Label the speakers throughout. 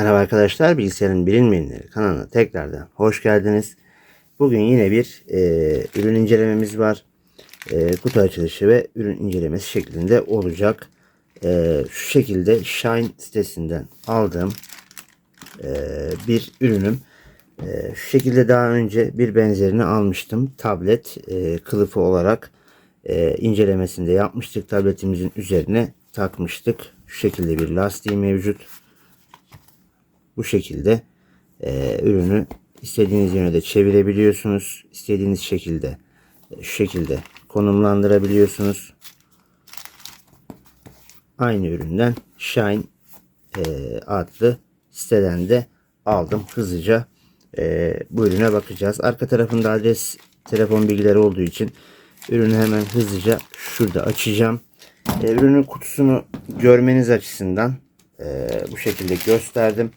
Speaker 1: Merhaba arkadaşlar, Bilgisayarın Bilinmeyenleri kanalına tekrardan hoş geldiniz. Bugün yine bir e, ürün incelememiz var. E, kutu açılışı ve ürün incelemesi şeklinde olacak. E, şu şekilde Shine sitesinden aldığım e, bir ürünüm. E, şu şekilde daha önce bir benzerini almıştım. Tablet e, kılıfı olarak e, incelemesinde yapmıştık. Tabletimizin üzerine takmıştık. Şu şekilde bir lastiği mevcut bu şekilde e, ürünü istediğiniz yöne de çevirebiliyorsunuz. İstediğiniz şekilde e, şu şekilde konumlandırabiliyorsunuz. Aynı üründen Shine e, adlı siteden de aldım. Hızlıca e, bu ürüne bakacağız. Arka tarafında adres telefon bilgileri olduğu için ürünü hemen hızlıca şurada açacağım. E, ürünün kutusunu görmeniz açısından e, bu şekilde gösterdim.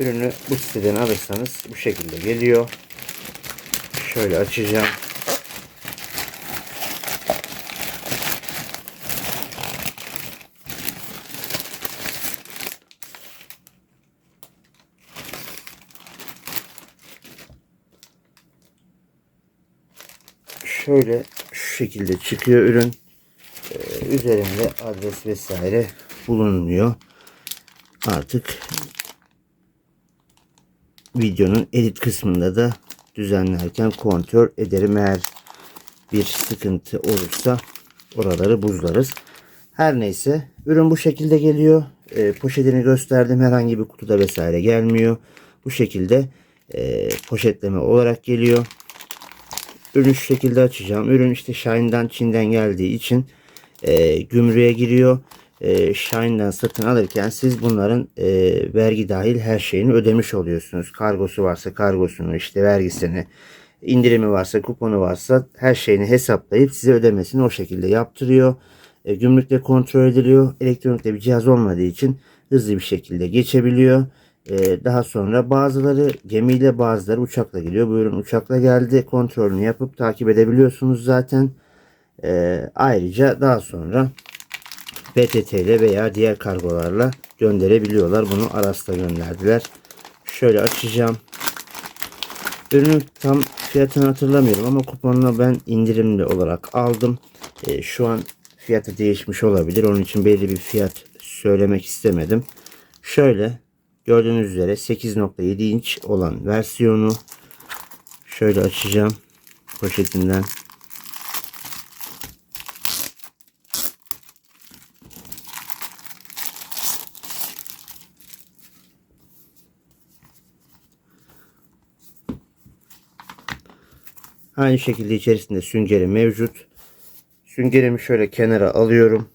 Speaker 1: Ürünü bu siteden alırsanız bu şekilde geliyor. Şöyle açacağım. Şöyle şu şekilde çıkıyor ürün. Ee, üzerinde adres vesaire bulunmuyor. Artık videonun edit kısmında da düzenlerken kontrol ederim. Eğer bir sıkıntı olursa oraları buzlarız. Her neyse ürün bu şekilde geliyor. E, poşetini gösterdim. Herhangi bir kutuda vesaire gelmiyor. Bu şekilde e, poşetleme olarak geliyor. Ürünü şu şekilde açacağım. Ürün işte Shine'dan Çin'den geldiği için e, gümrüğe giriyor e, Shine'dan satın alırken siz bunların e, vergi dahil her şeyini ödemiş oluyorsunuz. Kargosu varsa kargosunu işte vergisini indirimi varsa kuponu varsa her şeyini hesaplayıp size ödemesini o şekilde yaptırıyor. E, gümrükte kontrol ediliyor. Elektronikte bir cihaz olmadığı için hızlı bir şekilde geçebiliyor. E, daha sonra bazıları gemiyle bazıları uçakla geliyor. Bu ürün uçakla geldi. Kontrolünü yapıp takip edebiliyorsunuz zaten. E, ayrıca daha sonra PTT ile veya diğer kargolarla gönderebiliyorlar. Bunu Aras'ta gönderdiler. Şöyle açacağım. Ürünün tam fiyatını hatırlamıyorum ama kuponla ben indirimli olarak aldım. E, şu an fiyatı değişmiş olabilir. Onun için belli bir fiyat söylemek istemedim. Şöyle gördüğünüz üzere 8.7 inç olan versiyonu şöyle açacağım poşetinden. Aynı şekilde içerisinde süngeri mevcut. Süngerimi şöyle kenara alıyorum.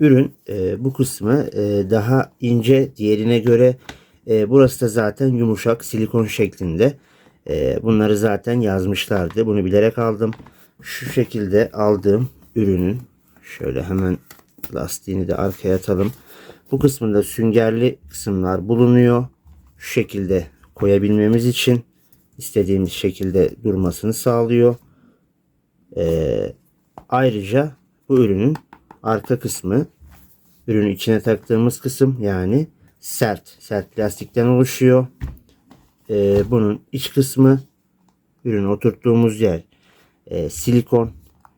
Speaker 1: Ürün e, bu kısmı e, daha ince diğerine göre. E, burası da zaten yumuşak silikon şeklinde. E, bunları zaten yazmışlardı. Bunu bilerek aldım. Şu şekilde aldığım ürünün şöyle hemen lastiğini de arkaya atalım. Bu kısmında süngerli kısımlar bulunuyor. Şu şekilde koyabilmemiz için istediğimiz şekilde durmasını sağlıyor. Ee, ayrıca bu ürünün arka kısmı ürünün içine taktığımız kısım yani sert sert plastikten oluşuyor. Ee, bunun iç kısmı ürünü oturttuğumuz yer e, silikon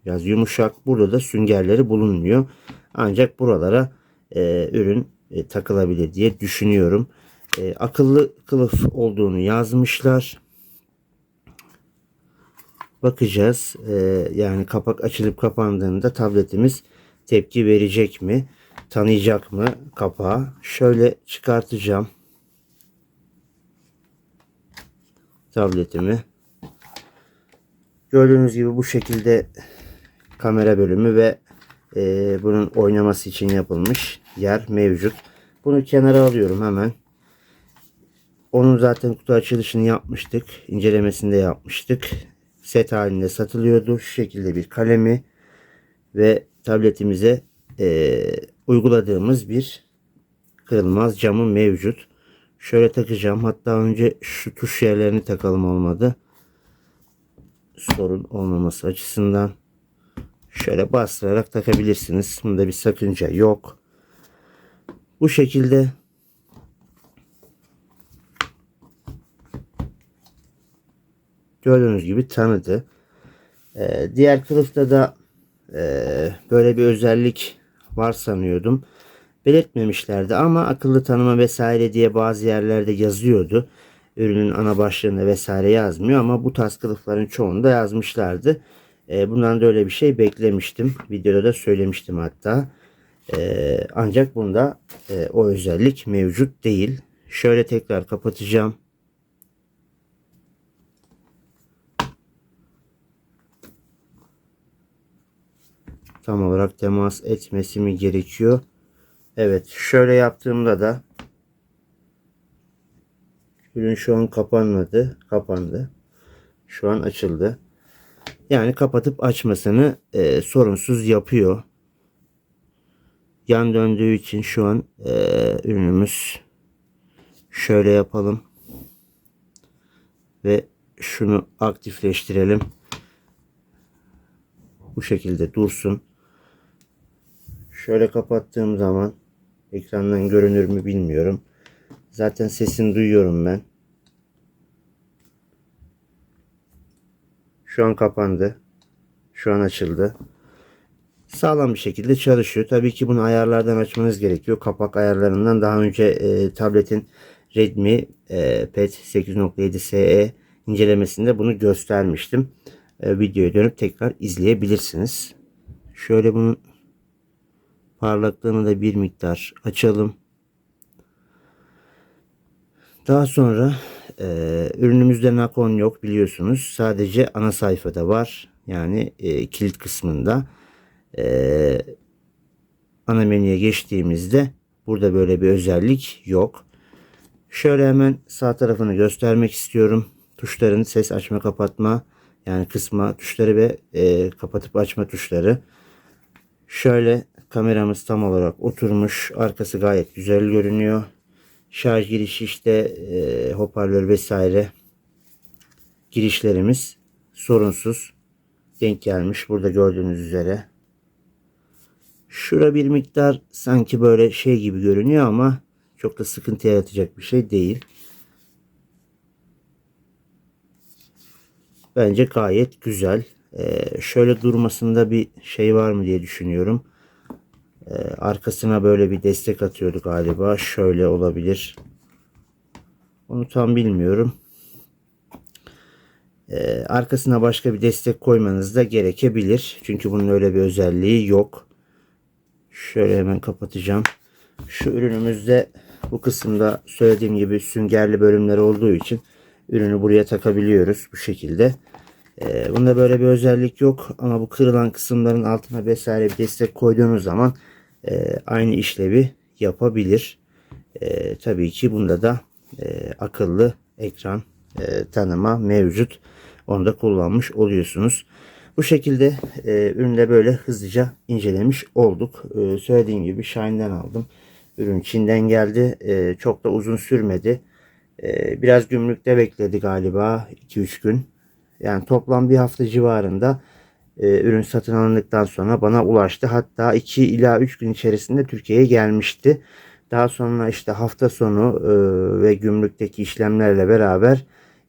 Speaker 1: biraz yumuşak. Burada da süngerleri bulunmuyor. Ancak buralara e, ürün e, takılabilir diye düşünüyorum e, akıllı kılıf olduğunu yazmışlar. Bakacağız. E, yani kapak açılıp kapandığında tabletimiz tepki verecek mi? Tanıyacak mı kapağı? Şöyle çıkartacağım. Tabletimi. Gördüğünüz gibi bu şekilde kamera bölümü ve e, bunun oynaması için yapılmış yer mevcut. Bunu kenara alıyorum hemen. Onun zaten kutu açılışını yapmıştık. incelemesini de yapmıştık. Set halinde satılıyordu. Şu şekilde bir kalemi ve tabletimize e, uyguladığımız bir kırılmaz camı mevcut. Şöyle takacağım. Hatta önce şu tuş yerlerini takalım olmadı. Sorun olmaması açısından. Şöyle bastırarak takabilirsiniz. Bunda bir sakınca yok. Bu şekilde gördüğünüz gibi tanıdı. Ee, diğer kılıfta da e, böyle bir özellik var sanıyordum. Belirtmemişlerdi ama akıllı tanıma vesaire diye bazı yerlerde yazıyordu. Ürünün ana başlığında vesaire yazmıyor ama bu tarz kılıfların çoğunda yazmışlardı. E, bundan da öyle bir şey beklemiştim. Videoda da söylemiştim hatta. E, ancak bunda e, o özellik mevcut değil. Şöyle tekrar kapatacağım. Tam olarak temas etmesi mi gerekiyor? Evet şöyle yaptığımda da ürün şu an kapanmadı. Kapandı. Şu an açıldı. Yani kapatıp açmasını e, sorunsuz yapıyor. Yan döndüğü için şu an e, ürünümüz şöyle yapalım. Ve şunu aktifleştirelim. Bu şekilde dursun. Şöyle kapattığım zaman ekrandan görünür mü bilmiyorum. Zaten sesini duyuyorum ben. Şu an kapandı. Şu an açıldı. Sağlam bir şekilde çalışıyor. Tabii ki bunu ayarlardan açmanız gerekiyor. Kapak ayarlarından daha önce e, tabletin Redmi e, Pad 8.7 SE incelemesinde bunu göstermiştim. E, videoya dönüp tekrar izleyebilirsiniz. Şöyle bunun parlaklığını da bir miktar açalım. Daha sonra e, ürünümüzde nakon yok biliyorsunuz. Sadece ana sayfada var. Yani e, kilit kısmında. E, ana menüye geçtiğimizde burada böyle bir özellik yok. Şöyle hemen sağ tarafını göstermek istiyorum. Tuşların ses açma kapatma yani kısma tuşları ve e, kapatıp açma tuşları. Şöyle kameramız tam olarak oturmuş. Arkası gayet güzel görünüyor. Şarj girişi işte e, hoparlör vesaire girişlerimiz sorunsuz denk gelmiş. Burada gördüğünüz üzere. Şura bir miktar sanki böyle şey gibi görünüyor ama çok da sıkıntı yaratacak bir şey değil. Bence gayet güzel. Ee, şöyle durmasında bir şey var mı diye düşünüyorum. Ee, arkasına böyle bir destek atıyordu galiba. Şöyle olabilir. Onu tam bilmiyorum. Ee, arkasına başka bir destek koymanız da gerekebilir. Çünkü bunun öyle bir özelliği yok. Şöyle hemen kapatacağım. Şu ürünümüzde bu kısımda söylediğim gibi süngerli bölümler olduğu için ürünü buraya takabiliyoruz bu şekilde. Ee, bunda böyle bir özellik yok ama bu kırılan kısımların altına vesaire bir destek koyduğunuz zaman e, aynı işlevi yapabilir. E, tabii ki bunda da e, akıllı ekran tanıma mevcut. Onu da kullanmış oluyorsunuz. Bu şekilde e, üründe böyle hızlıca incelemiş olduk. E, söylediğim gibi Shine'den aldım. Ürün Çin'den geldi. E, çok da uzun sürmedi. E, biraz gümrükte bekledi galiba 2-3 gün. Yani toplam bir hafta civarında e, ürün satın alındıktan sonra bana ulaştı. Hatta 2 ila 3 gün içerisinde Türkiye'ye gelmişti. Daha sonra işte hafta sonu e, ve gümrükteki işlemlerle beraber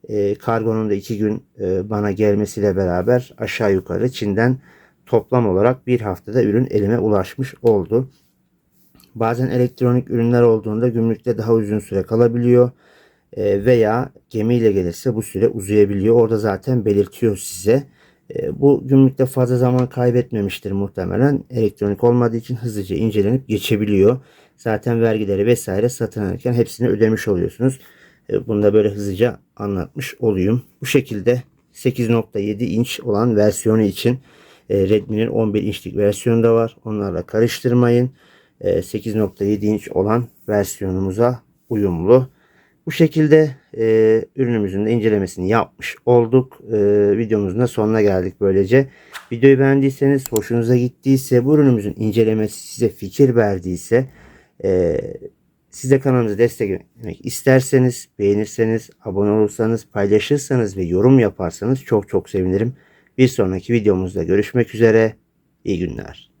Speaker 1: e, kargonun da 2 gün e, bana gelmesiyle beraber aşağı yukarı Çin'den toplam olarak bir haftada ürün elime ulaşmış oldu. Bazen elektronik ürünler olduğunda gümrükte daha uzun süre kalabiliyor veya gemiyle gelirse bu süre uzayabiliyor. Orada zaten belirtiyor size. E, bu gümrükte fazla zaman kaybetmemiştir muhtemelen. Elektronik olmadığı için hızlıca incelenip geçebiliyor. Zaten vergileri vesaire satın alırken hepsini ödemiş oluyorsunuz. E, bunu da böyle hızlıca anlatmış olayım. Bu şekilde 8.7 inç olan versiyonu için e, Redmi'nin 11 inçlik versiyonu da var. Onlarla karıştırmayın. 8.7 inç olan versiyonumuza uyumlu. Bu şekilde e, ürünümüzün de incelemesini yapmış olduk. E, videomuzun da sonuna geldik böylece. Videoyu beğendiyseniz, hoşunuza gittiyse, bu ürünümüzün incelemesi size fikir verdiyse, e, siz de kanalımıza desteklemek isterseniz, beğenirseniz, abone olursanız, paylaşırsanız ve yorum yaparsanız çok çok sevinirim. Bir sonraki videomuzda görüşmek üzere. İyi günler.